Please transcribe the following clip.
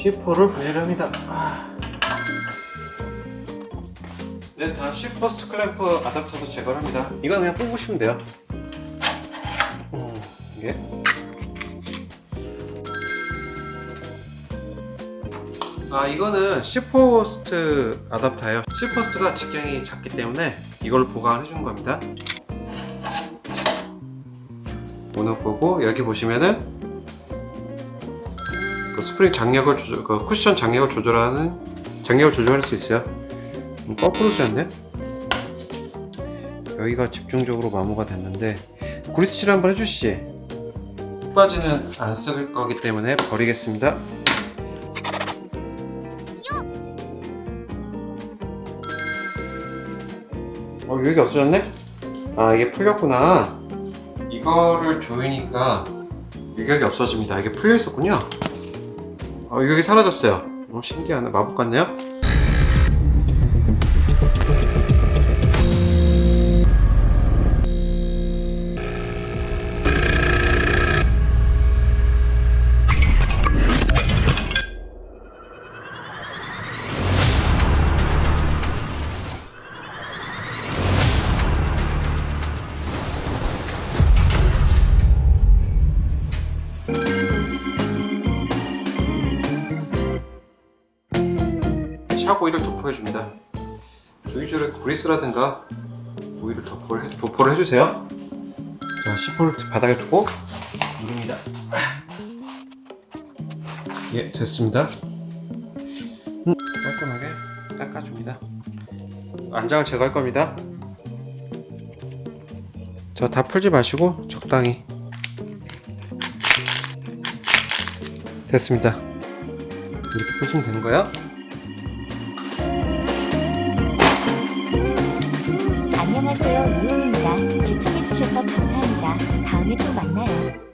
C4를 분리합니다. 아. 네, 다음 C 퍼스트 클램프 아답터도 제거합니다. 이거 그냥 뽑으시면 돼요. 음, 이게 아 이거는 C 포스트 아답터예요. C 포스트가 직경이 작기 때문에 이걸 보강해 준 겁니다. 오늘 거고 여기 보시면은 그 스프링 장력을 조절, 그 쿠션 장력을 조절하는 장력을 조절할 수 있어요. 음, 거꾸로 졌네. 여기가 집중적으로 마모가 됐는데 그리스칠 한번 해주시지. 끝까지는 안 쓸 거기 때문에 버리겠습니다. 어 여기 없어졌네? 아 이게 풀렸구나. 이거를 조이니까 유격이 없어집니다. 이게 풀려 있었군요. 어, 유격이 사라졌어요. 어, 신기하네. 마법 같네요. 샥 오일을 도포해줍니다. 주기적으로 그리스라든가 오일을 도포를, 해, 도포를 해주세요. 자, 시포를 바닥에 두고 누릅니다. 예, 됐습니다. 음, 깔끔하게 닦아줍니다. 안장을 제거할 겁니다. 자, 다 풀지 마시고 적당히. 됐습니다. 이렇게 푸시면 되는 거예요. 안녕하세요, 이용입니다. 시청해주셔서 감사합니다. 다음에 또 만나요.